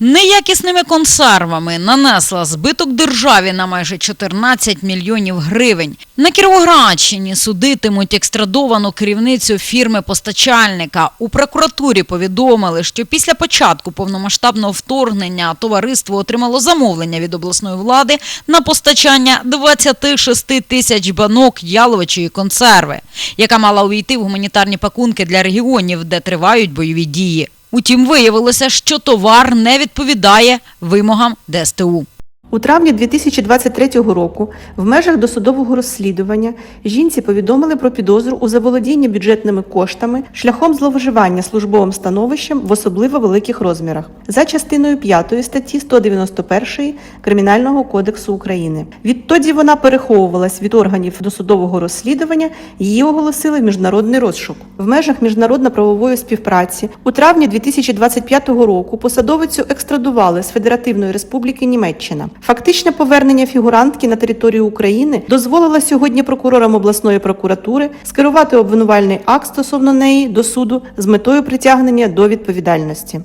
Неякісними консервами нанесла збиток державі на майже 14 мільйонів гривень. На Кіровоградщині судитимуть екстрадовану керівницю фірми-постачальника. У прокуратурі повідомили, що після початку повномасштабного вторгнення товариство отримало замовлення від обласної влади на постачання 26 тисяч банок яловичої консерви, яка мала увійти в гуманітарні пакунки для регіонів, де тривають бойові дії. Утім, виявилося, що товар не відповідає вимогам ДСТУ. У травні 2023 року в межах досудового розслідування жінці повідомили про підозру у заволодінні бюджетними коштами шляхом зловживання службовим становищем в особливо великих розмірах за частиною 5 статті 191 Кримінального кодексу України. Відтоді вона переховувалась від органів досудового розслідування, її оголосили в міжнародний розшук. В межах міжнародно-правової співпраці у травні 2025 року посадовицю екстрадували з Федеративної Республіки Німеччина. Фактичне повернення фігурантки на територію України дозволило сьогодні прокурорам обласної прокуратури скерувати обвинувальний акт стосовно неї до суду з метою притягнення до відповідальності.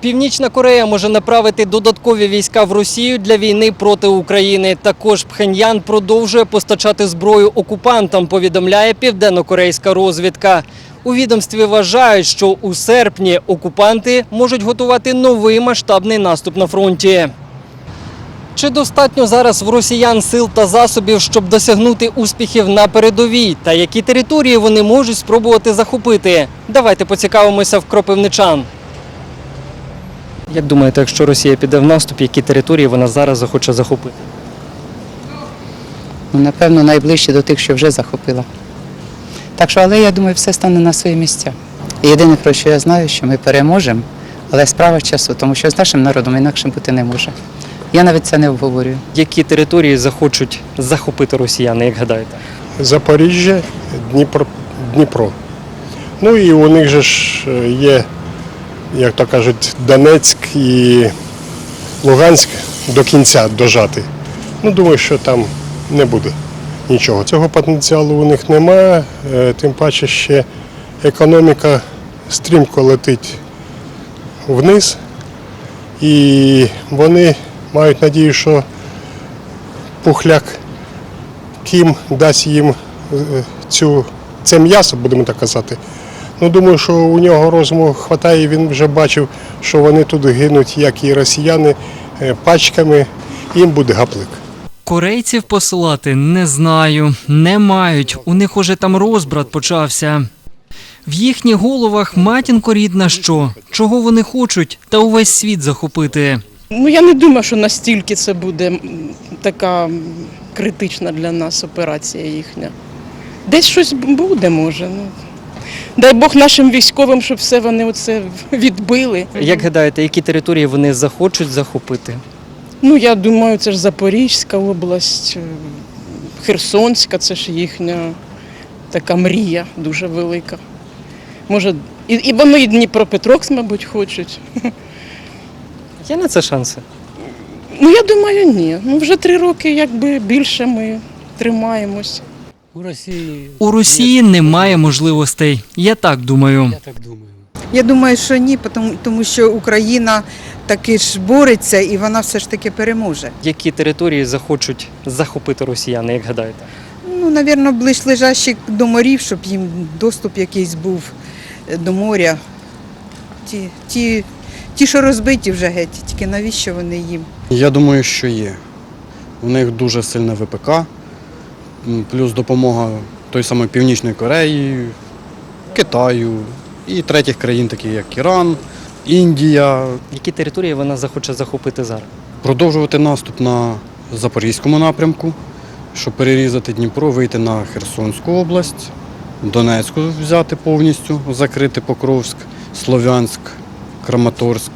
Північна Корея може направити додаткові війська в Росію для війни проти України. Також Пхеньян продовжує постачати зброю окупантам, повідомляє південно-корейська розвідка. У відомстві вважають, що у серпні окупанти можуть готувати новий масштабний наступ на фронті. Чи достатньо зараз в росіян сил та засобів, щоб досягнути успіхів на передовій? Та які території вони можуть спробувати захопити? Давайте поцікавимося в кропивничан. Як думаєте, якщо Росія піде в наступ, які території вона зараз захоче захопити? Ну, напевно, найближче до тих, що вже захопила. Так що, але я думаю, все стане на свої місця. І єдине, про що я знаю, що ми переможемо, але справа часу, тому що з нашим народом інакше бути не може. Я навіть це не обговорюю. Які території захочуть захопити росіяни, як гадаєте? Запоріжжя, Дніпро. Дніпро. Ну і у них же ж е, є, як то кажуть, Донецьк і Луганськ до кінця дожати. Ну, думаю, що там не буде нічого. Цього потенціалу у них немає, е, тим паче ще економіка стрімко летить вниз. І вони мають надію, що пухляк Кім дасть їм е, цю, це м'ясо, будемо так казати. Ну, думаю, що у нього розуму вистачає, він вже бачив, що вони тут гинуть, як і росіяни, е, пачками, їм буде гаплик. Корейців посилати не знаю, не мають. У них уже там розбрат почався. В їхніх головах матінко рідна що, чого вони хочуть, та увесь світ захопити. Ну я не думаю, що настільки це буде така критична для нас операція їхня. Десь щось буде, може. Ну. Дай Бог нашим військовим, щоб все вони оце відбили. Як гадаєте, які території вони захочуть захопити? Ну, я думаю, це ж Запорізька область, е, Херсонська, це ж їхня така мрія дуже велика. Може, і, і вони і Дніпропетровськ, мабуть, хочуть. Є на це шанси? Ну, я думаю, ні. Ну, вже три роки, якби більше ми тримаємось. У Росії У Росії немає можливостей. Я так думаю. я так думаю. Я думаю, що ні, тому, тому що Україна таки ж бореться і вона все ж таки переможе. Які території захочуть захопити росіяни, як гадаєте? Ну, навірно, ближлежащі до морів, щоб їм доступ якийсь був е, до моря. Ті, ті, ті, що розбиті вже геть, тільки навіщо вони їм? Я думаю, що є. У них дуже сильне ВПК, плюс допомога той самої Північної Кореї, Китаю і третіх країн, таких як Іран, Індія. Які території вона захоче захопити зараз? Продовжувати наступ на Запорізькому напрямку, щоб перерізати Дніпро, вийти на Херсонську область, Донецьку взяти повністю, закрити Покровськ, Слов'янськ, Краматорськ.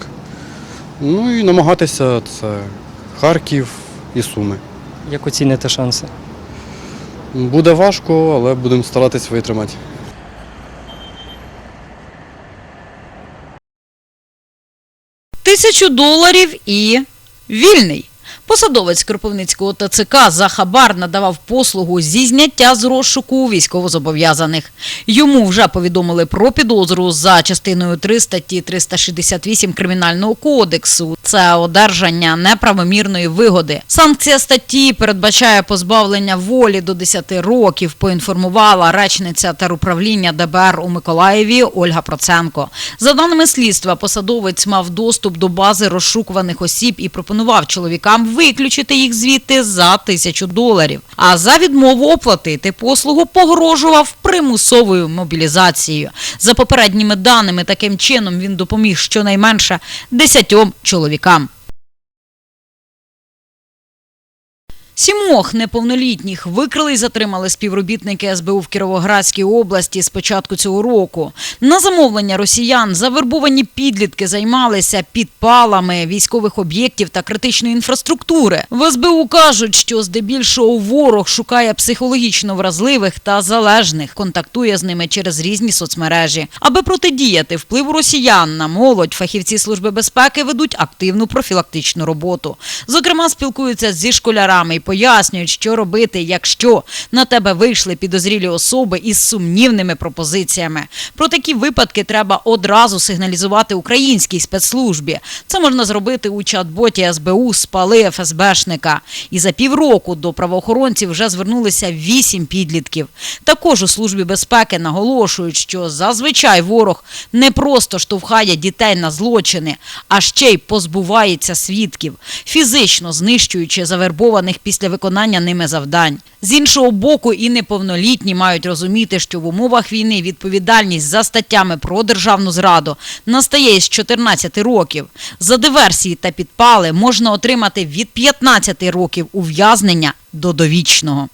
Ну і намагатися це Харків і Суми. Як оціните шанси? Буде важко, але будемо старатись витримати. Тисячу доларів і вільний. Посадовець Кропивницького ТЦК за хабар надавав послугу зі зняття з розшуку військовозобов'язаних. Йому вже повідомили про підозру за частиною 3 статті 368 Кримінального кодексу. Це одержання неправомірної вигоди. Санкція статті передбачає позбавлення волі до 10 років, поінформувала речниця теруправління ДБР у Миколаєві Ольга Проценко. За даними слідства, посадовець мав доступ до бази розшукуваних осіб і пропонував чоловікам виключити їх звідти за тисячу доларів. А за відмову оплатити послугу погрожував примусовою мобілізацією. За попередніми даними, таким чином він допоміг щонайменше десятьом чоловікам. Сімох неповнолітніх викрили і затримали співробітники СБУ в Кіровоградській області з початку цього року. На замовлення росіян завербовані підлітки займалися підпалами військових об'єктів та критичної інфраструктури. В СБУ кажуть, що здебільшого ворог шукає психологічно вразливих та залежних, контактує з ними через різні соцмережі. Аби протидіяти впливу росіян на молодь, фахівці служби безпеки ведуть активну профілактичну роботу. Зокрема, спілкуються зі школярами пояснюють, що робити, якщо на тебе вийшли підозрілі особи із сумнівними пропозиціями. Про такі випадки треба одразу сигналізувати українській спецслужбі. Це можна зробити у чат-боті СБУ «Спали ФСБшника». І за півроку до правоохоронців вже звернулися вісім підлітків. Також у службі безпеки наголошують, що зазвичай ворог не просто штовхає дітей на злочини, а ще й позбувається свідків, фізично знищуючи завербованих після виконання ними завдань. З іншого боку, і неповнолітні мають розуміти, що в умовах війни відповідальність за статтями про державну зраду настає з 14 років. За диверсії та підпали можна отримати від 15 років ув'язнення до довічного.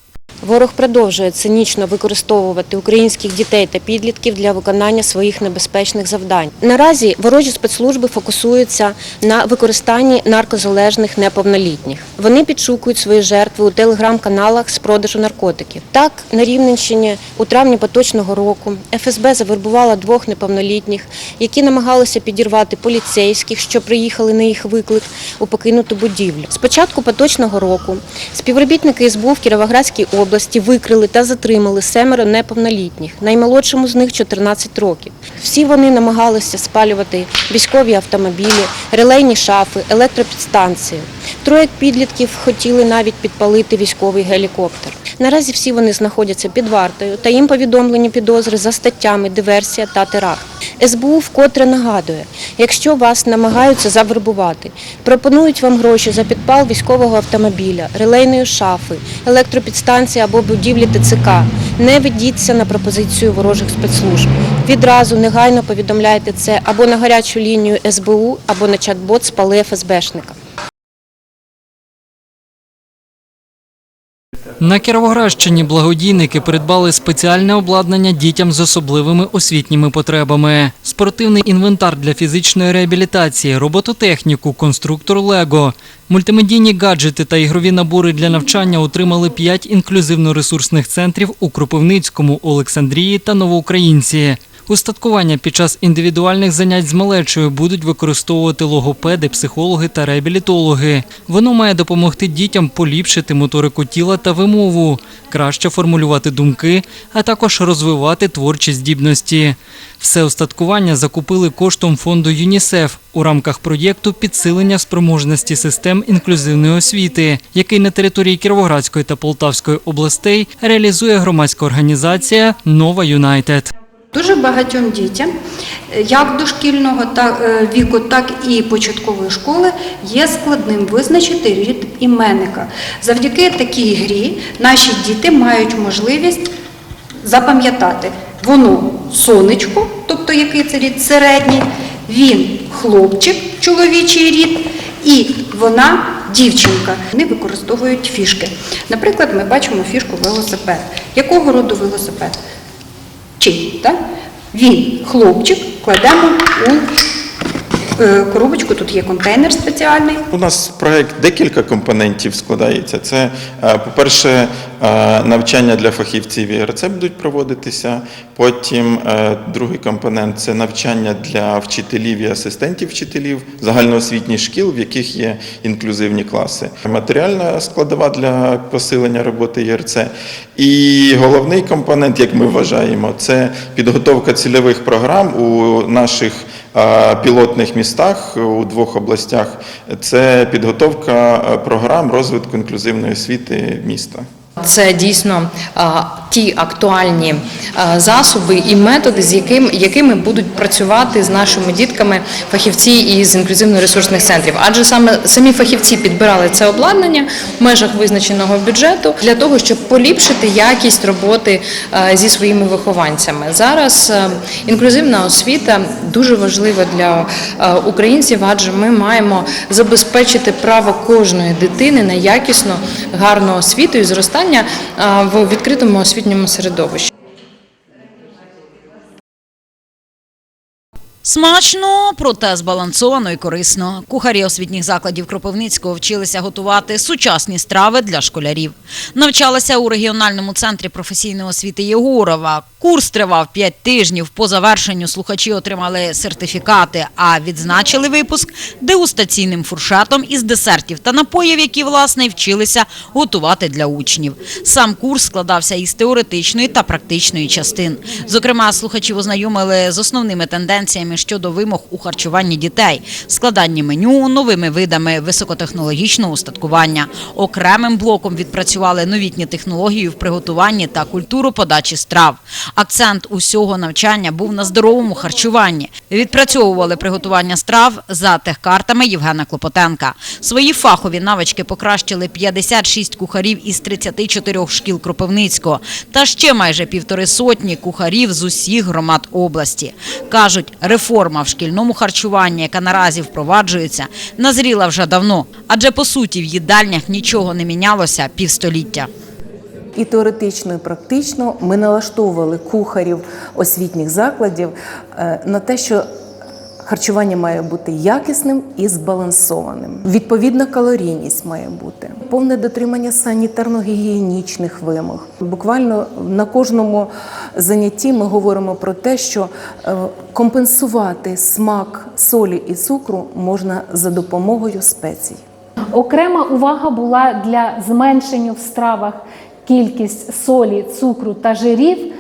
Ворог продовжує цинічно використовувати українських дітей та підлітків для виконання своїх небезпечних завдань. Наразі ворожі спецслужби фокусуються на використанні наркозалежних неповнолітніх. Вони підшукують свої жертви у телеграм-каналах з продажу наркотиків. Так, на Рівненщині у травні поточного року ФСБ завербувала двох неповнолітніх, які намагалися підірвати поліцейських, що приїхали на їх виклик у покинуту будівлю. З початку поточного року співробітники СБУ в Кіровоградській області викрили та затримали семеро неповнолітніх, наймолодшому з них 14 років. Всі вони намагалися спалювати військові автомобілі, релейні шафи, електропідстанції. Троє підлітків хотіли навіть підпалити військовий гелікоптер. Наразі всі вони знаходяться під вартою та їм повідомлені підозри за статтями диверсія та теракт. СБУ вкотре нагадує, якщо вас намагаються завербувати, пропонують вам гроші за підпал військового автомобіля, релейної шафи, електропідстанції або будівлі ТЦК, не ведіться на пропозицію ворожих спецслужб. Відразу негайно повідомляйте це або на гарячу лінію СБУ, або на чат-бот спали ФСБшника. На Кіровоградщині благодійники придбали спеціальне обладнання дітям з особливими освітніми потребами: спортивний інвентар для фізичної реабілітації, робототехніку, конструктор Лего. Мультимедійні гаджети та ігрові набори для навчання отримали п'ять інклюзивно-ресурсних центрів у Кропивницькому, Олександрії та Новоукраїнці. Устаткування під час індивідуальних занять з малечою будуть використовувати логопеди, психологи та реабілітологи. Воно має допомогти дітям поліпшити моторику тіла та вимову, краще формулювати думки, а також розвивати творчі здібності. Все устаткування закупили коштом фонду ЮНІСЕФ у рамках проєкту підсилення спроможності систем інклюзивної освіти, який на території Кіровоградської та Полтавської областей реалізує громадська організація Нова Юнайтед. Дуже багатьом дітям, е, як дошкільного е, віку, так і початкової школи, є складним визначити рід іменника. Завдяки такій грі наші діти мають можливість запам'ятати воно сонечко, тобто який це рід середній, він хлопчик, чоловічий рід, і вона дівчинка. Вони використовують фішки. Наприклад, ми бачимо фішку велосипед. Якого роду велосипед? Чий, так? Він, хлопчик, кладемо у коробочку, тут є контейнер спеціальний. У нас проект декілька компонентів складається. Це, е, по-перше, е, навчання для фахівців ІРЦ будуть проводитися. Потім е, другий компонент це навчання для вчителів і асистентів вчителів загальноосвітніх шкіл, в яких є інклюзивні класи. Матеріальна складова для посилення роботи ІРЦ. І головний компонент, як ми вважаємо, це підготовка цільових програм у наших е, пілотних містах у двох областях. Це підготовка програм розвитку інклюзивної освіти міста. Це дійсно ті актуальні засоби і методи, з яким, якими будуть працювати з нашими дітками фахівці із інклюзивно-ресурсних центрів. Адже саме самі фахівці підбирали це обладнання в межах визначеного бюджету для того, щоб поліпшити якість роботи зі своїми вихованцями. Зараз інклюзивна освіта дуже важлива для українців, адже ми маємо забезпечити право кожної дитини на якісну, гарну освіту і зростання в відкритому освітньому середовищі. Смачно, проте збалансовано і корисно. Кухарі освітніх закладів Кропивницького вчилися готувати сучасні страви для школярів. Навчалися у регіональному центрі професійної освіти Єгорова. Курс тривав 5 тижнів. По завершенню слухачі отримали сертифікати, а відзначили випуск дегустаційним фуршетом із десертів та напоїв, які власне вчилися готувати для учнів. Сам курс складався із теоретичної та практичної частин. Зокрема, слухачів ознайомили з основними тенденціями щодо вимог у харчуванні дітей, складанні меню, новими видами високотехнологічного устаткування. Окремим блоком відпрацювали новітні технології в приготуванні та культуру подачі страв. Акцент усього навчання був на здоровому харчуванні. Відпрацьовували приготування страв за техкартами Євгена Клопотенка. Свої фахові навички покращили 56 кухарів із 34 шкіл Кропивницького та ще майже півтори сотні кухарів з усіх громад області. Кажуть, реформа в шкільному харчуванні, яка наразі впроваджується, назріла вже давно, адже по суті в їдальнях нічого не мінялося півстоліття. І теоретично, і практично ми налаштовували кухарів освітніх закладів е, на те, що харчування має бути якісним і збалансованим. Відповідна калорійність має бути, повне дотримання санітарно-гігієнічних вимог. Буквально на кожному занятті ми говоримо про те, що е, компенсувати смак солі і цукру можна за допомогою спецій. Окрема увага була для зменшення в стравах кількість солі, цукру та жирів,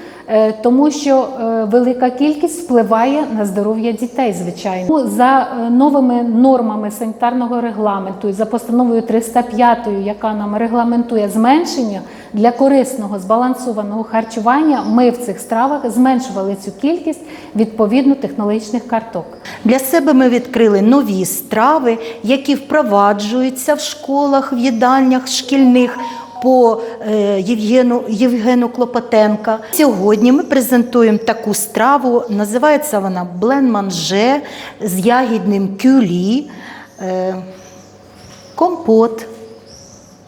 тому що е, велика кількість впливає на здоров'я дітей, звичайно. За е, новими нормами санітарного регламенту і за постановою 305, яка нам регламентує зменшення для корисного збалансованого харчування, ми в цих стравах зменшували цю кількість відповідно технологічних карток. Для себе ми відкрили нові страви, які впроваджуються в школах, в їдальнях шкільних по е, Євгену, Євгену Клопотенка. Сьогодні ми презентуємо таку страву, називається вона блен-манже з ягідним кюлі, е, компот.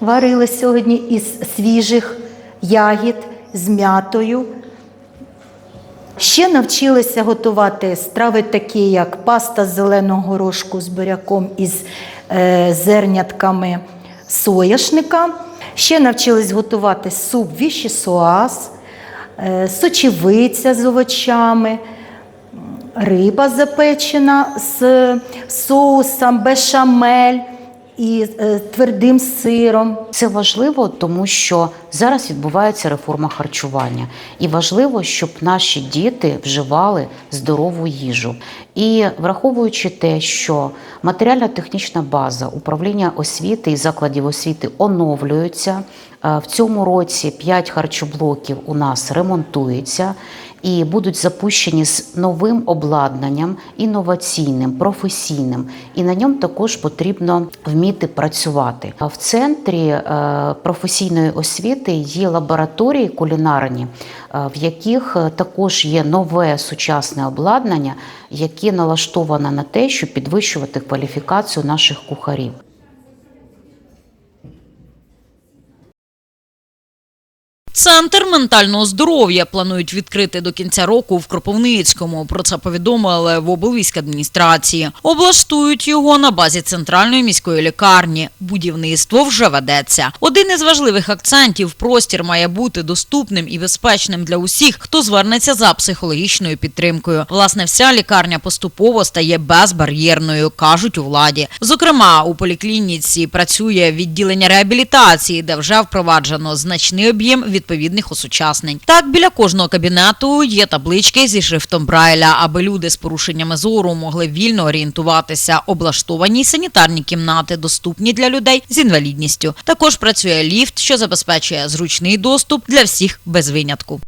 Варили сьогодні із свіжих ягід з м'ятою. Ще навчилися готувати страви, такі як паста з зеленого горошку з буряком із е, зернятками сояшника. Ще навчились готувати суп вішісуаз, е, сочевиця з овочами, риба запечена з соусом, бешамель і е, твердим сиром. Це важливо, тому що зараз відбувається реформа харчування, і важливо, щоб наші діти вживали здорову їжу. І враховуючи те, що матеріально-технічна база управління освіти і закладів освіти оновлюється. е, В цьому році 5 харчоблоків у нас ремонтується і будуть запущені з новим обладнанням, інноваційним, професійним. І на ньому також потрібно вміти працювати. А в центрі е, професійної освіти є лабораторії кулінарні, е, в яких е, також є нове сучасне обладнання, яке налаштоване на те, щоб підвищувати кваліфікацію наших кухарів. Центр ментального здоров'я планують відкрити до кінця року в Кропивницькому. Про це повідомили в облвійській адміністрації. Облаштують його на базі центральної міської лікарні. Будівництво вже ведеться. Один із важливих акцентів простір має бути доступним і безпечним для усіх, хто звернеться за психологічною підтримкою. Власне, вся лікарня поступово стає безбар'єрною, кажуть у владі. Зокрема, у поліклініці працює відділення реабілітації, де вже впроваджено значний об'єм відповідних осучаснень. Так, біля кожного кабінету є таблички зі шрифтом Брайля, аби люди з порушеннями зору могли вільно орієнтуватися. Облаштовані санітарні кімнати доступні для людей з інвалідністю. Також працює ліфт, що забезпечує зручний доступ для всіх без винятку.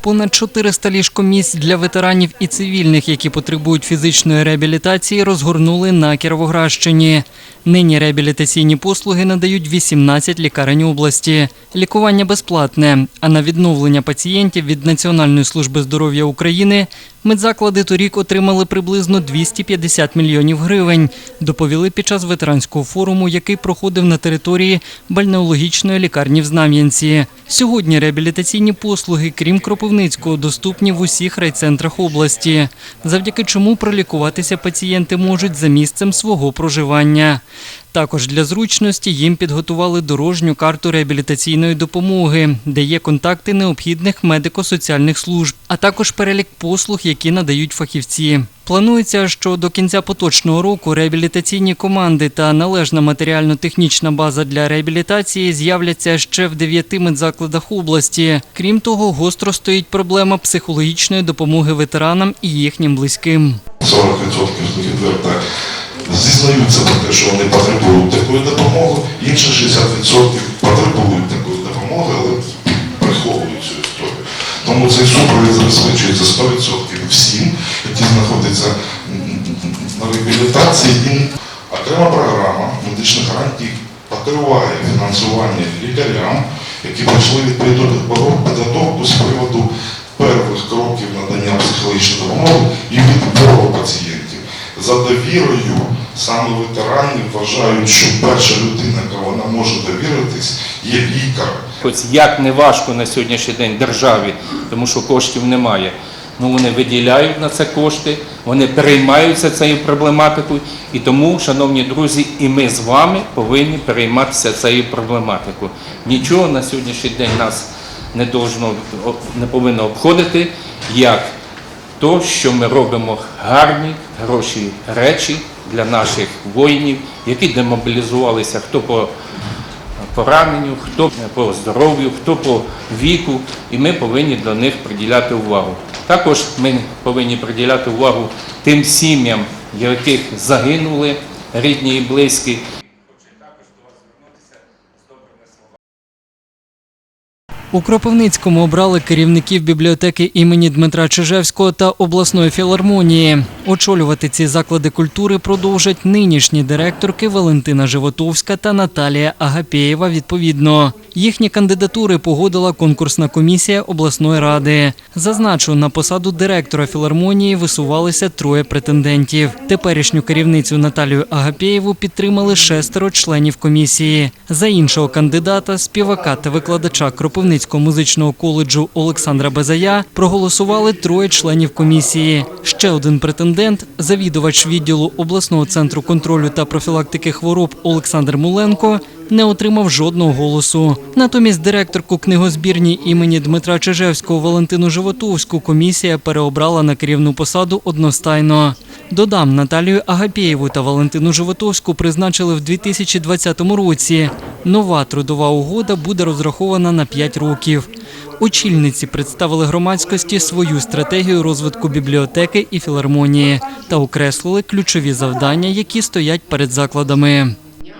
Понад 400 ліжкомісць для ветеранів і цивільних, які потребують фізичної реабілітації, розгорнули на Кіровоградщині. Нині реабілітаційні послуги надають 18 лікарень області. Лікування безплатне, а на відновлення пацієнтів від Національної служби здоров'я України медзаклади торік отримали приблизно 250 мільйонів гривень. Доповіли під час ветеранського форуму, який проходив на території бальнеологічної лікарні в Знам'янці. Сьогодні реабілітаційні послуги, крім Кропивницького, доступні в усіх райцентрах області, завдяки чому пролікуватися пацієнти можуть за місцем свого проживання. Також для зручності їм підготували дорожню карту реабілітаційної допомоги, де є контакти необхідних медико-соціальних служб, а також перелік послуг, які надають фахівці. Планується, що до кінця поточного року реабілітаційні команди та належна матеріально-технічна база для реабілітації з'являться ще в дев'яти медзакладах області. Крім того, гостро стоїть проблема психологічної допомоги ветеранам і їхнім близьким. 40% відверто зізнаються про те, що вони потребують такої допомоги, інші 60% потребують такої допомоги, але приховують цю історію. Тому цей супровід забезпечується 100% всім, які знаходяться на реабілітації. Окрема програма медичних гарантій покриває фінансування лікарям, які пройшли відповідну підготовку з приводу довірою саме ветерані вважають, що перша людина, яка вона може довіритись, є лікар. Хоч як не важко на сьогоднішній день державі, тому що коштів немає. Ну вони виділяють на це кошти, вони переймаються цією проблематикою. І тому, шановні друзі, і ми з вами повинні перейматися цією проблематикою. Нічого на сьогоднішній день нас не должно, не повинно обходити, як то, що ми робимо гарні, хороші речі для наших воїнів, які демобілізувалися хто по пораненню, хто по здоров'ю, хто по віку, і ми повинні до них приділяти увагу. Також ми повинні приділяти увагу тим сім'ям, яких загинули рідні і близькі. У Кропивницькому обрали керівників бібліотеки імені Дмитра Чижевського та обласної філармонії. Очолювати ці заклади культури продовжать нинішні директорки Валентина Животовська та Наталія Агапєєва. Відповідно, їхні кандидатури погодила конкурсна комісія обласної ради. Зазначу, на посаду директора філармонії висувалися троє претендентів. Теперішню керівницю Наталію Агапєєву підтримали шестеро членів комісії. За іншого кандидата, співака та викладача Кропивницького музичного коледжу Олександра Безая проголосували троє членів комісії. Ще один претендент, завідувач відділу обласного центру контролю та профілактики хвороб Олександр Муленко. Не отримав жодного голосу. Натомість директорку книгозбірні імені Дмитра Чижевського Валентину Животовську комісія переобрала на керівну посаду одностайно. Додам, Наталію Агапєєву та Валентину Животовську призначили в 2020 році. Нова трудова угода буде розрахована на 5 років. Очільниці представили громадськості свою стратегію розвитку бібліотеки і філармонії та окреслили ключові завдання, які стоять перед закладами.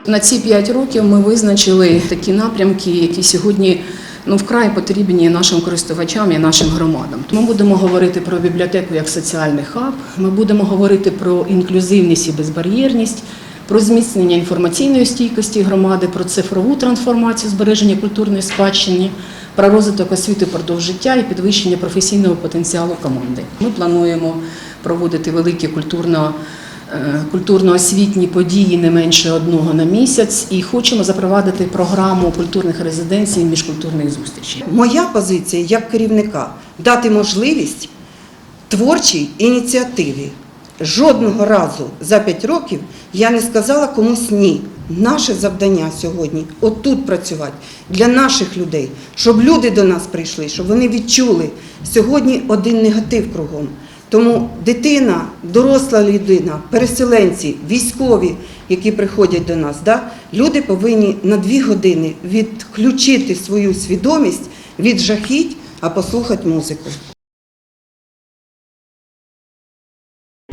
На ці п'ять років ми визначили такі напрямки, які сьогодні ну вкрай потрібні нашим користувачам і нашим громадам. Ми будемо говорити про бібліотеку як соціальний хаб. Ми будемо говорити про інклюзивність і безбар'єрність, про зміцнення інформаційної стійкості громади, про цифрову трансформацію збереження культурної спадщини, про розвиток освіти впродовж життя і підвищення професійного потенціалу команди. Ми плануємо проводити великі культурно культурно-освітні події не менше одного на місяць, і хочемо запровадити програму культурних резиденцій міжкультурних зустрічей. Моя позиція як керівника дати можливість творчій ініціативі. Жодного разу за 5 років я не сказала комусь ні. Наше завдання сьогодні отут працювати для наших людей, щоб люди до нас прийшли, щоб вони відчули сьогодні один негатив кругом. Тому дитина, доросла людина, переселенці, військові, які приходять до нас, да, люди повинні на дві години відключити свою свідомість від жахіть, а послухати музику.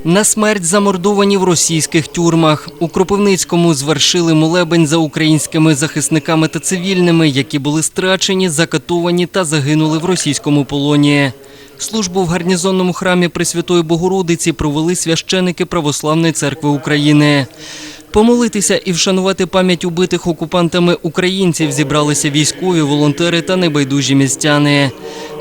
На смерть замордовані в російських тюрмах. У Кропивницькому звершили молебень за українськими захисниками та цивільними, які були страчені, закатовані та загинули в російському полоні. Службу в гарнізонному храмі Пресвятої Богородиці провели священики Православної церкви України. Помолитися і вшанувати пам'ять убитих окупантами українців зібралися військові, волонтери та небайдужі містяни.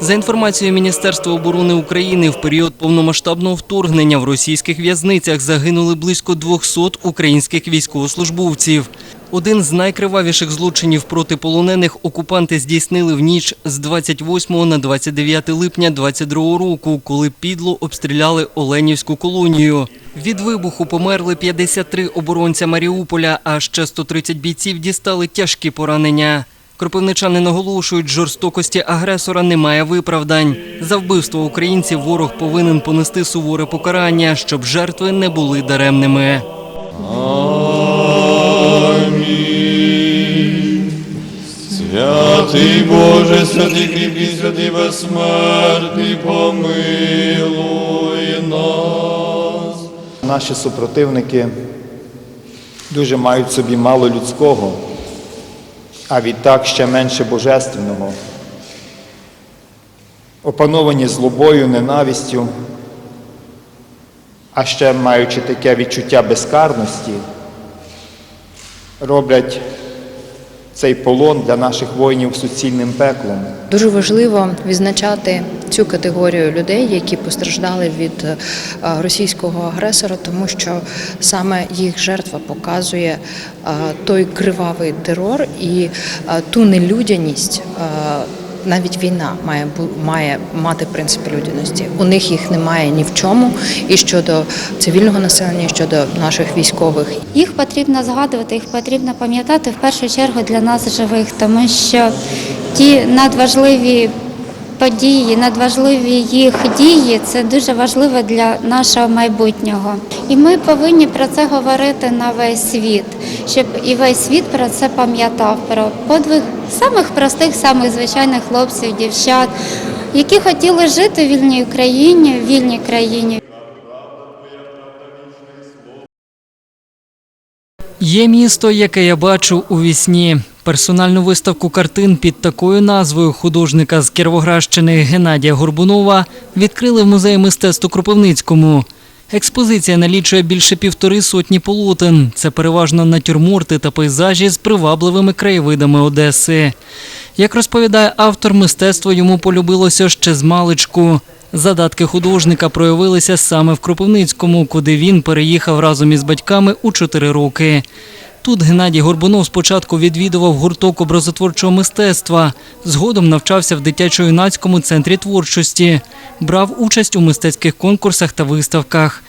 За інформацією Міністерства оборони України, в період повномасштабного вторгнення в російських в'язницях загинули близько 200 українських військовослужбовців. Один з найкривавіших злочинів проти полонених окупанти здійснили в ніч з 28 на 29 липня 22 року, коли підло обстріляли Оленівську колонію. Від вибуху померли 53 оборонця Маріуполя, а ще 130 бійців дістали тяжкі поранення. Кропивничани наголошують, жорстокості агресора немає виправдань. За вбивство українців ворог повинен понести суворе покарання, щоб жертви не були даремними. Святий Боже, святий кріпкий, святий безсмертний, помилуй нас. Наші супротивники дуже мають собі мало людського, а відтак ще менше божественного. Опановані злобою, ненавистю, а ще маючи таке відчуття безкарності, роблять цей полон для наших воїнів суцільним пеклом. Дуже важливо відзначати цю категорію людей, які постраждали від е, російського агресора, тому що саме їх жертва показує е, той кривавий терор і е, ту нелюдяність. Навіть війна має має мати принципи людяності. У них їх немає ні в чому. І щодо цивільного населення, і щодо наших військових. Їх потрібно згадувати, їх потрібно пам'ятати в першу чергу для нас живих, тому що ті надважливі події, надважливі їх дії це дуже важливо для нашого майбутнього. І ми повинні про це говорити на весь світ, щоб і весь світ про це пам'ятав, про подвиг самих простих, самих звичайних хлопців, дівчат, які хотіли жити в вільній Україні, в вільній країні. Є місто, яке я бачу у вісні. Персональну виставку картин під такою назвою художника з Кіровоградщини Геннадія Горбунова відкрили в музеї мистецтв у Кропивницькому. Експозиція налічує більше півтори сотні полотен. Це переважно натюрморти та пейзажі з привабливими краєвидами Одеси. Як розповідає автор, мистецтво йому полюбилося ще з маличку. Задатки художника проявилися саме в Кропивницькому, куди він переїхав разом із батьками у 4 роки. Тут Геннадій Горбунов спочатку відвідував гурток образотворчого мистецтва, згодом навчався в дитячо-юнацькому центрі творчості, брав участь у мистецьких конкурсах та виставках.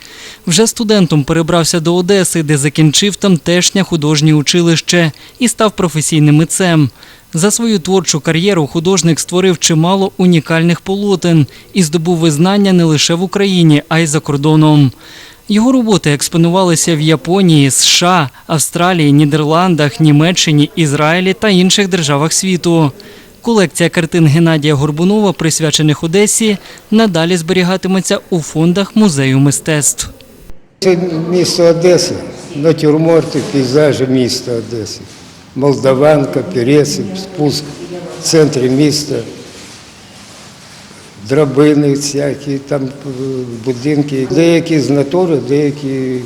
Вже студентом перебрався до Одеси, де закінчив тамтешнє художнє училище і став професійним митцем. За свою творчу кар'єру художник створив чимало унікальних полотен і здобув визнання не лише в Україні, а й за кордоном. Його роботи експонувалися в Японії, США, Австралії, Нідерландах, Німеччині, Ізраїлі та інших державах світу. Колекція картин Геннадія Горбунова, присвячених Одесі, надалі зберігатиметься у фондах музею мистецтв. Це місто Одеса, натюрморти, пейзажі міста Одеси. Молдаванка, Перецеп, спуск в центрі міста. Драбини всякі, там е, будинки, деякі з натури, деякі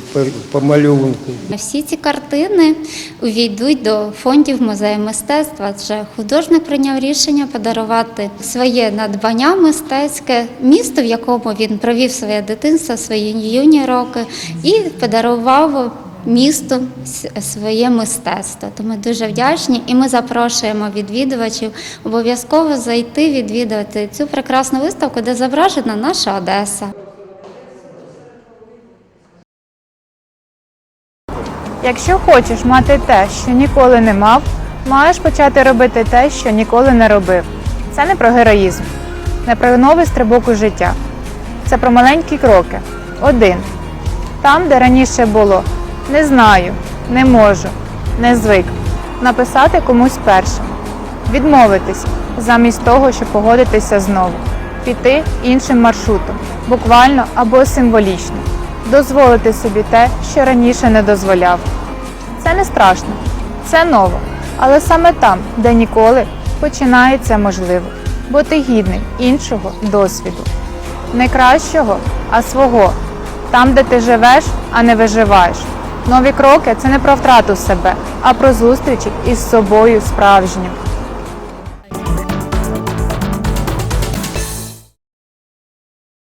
по, малюнку. Всі ці картини увійдуть до фондів музею мистецтва. Адже художник прийняв рішення подарувати своє надбання мистецьке місту, в якому він провів своє дитинство, свої юні роки, і подарував місту своє мистецтво. То ми дуже вдячні і ми запрошуємо відвідувачів обов'язково зайти відвідувати цю прекрасну виставку, де зображена наша Одеса. Якщо хочеш мати те, що ніколи не мав, маєш почати робити те, що ніколи не робив. Це не про героїзм, не про новий стрибок у життя. Це про маленькі кроки. Один. Там, де раніше було не знаю, не можу, не звик. Написати комусь першим. Відмовитись замість того, щоб погодитися знову. Піти іншим маршрутом, буквально або символічно. Дозволити собі те, що раніше не дозволяв. Це не страшно, це ново. Але саме там, де ніколи, починається можливо, бо ти гідний іншого досвіду. Не кращого, а свого. Там, де ти живеш, а не виживаєш. Нові кроки це не про втрату себе, а про зустрічі із собою справжнім.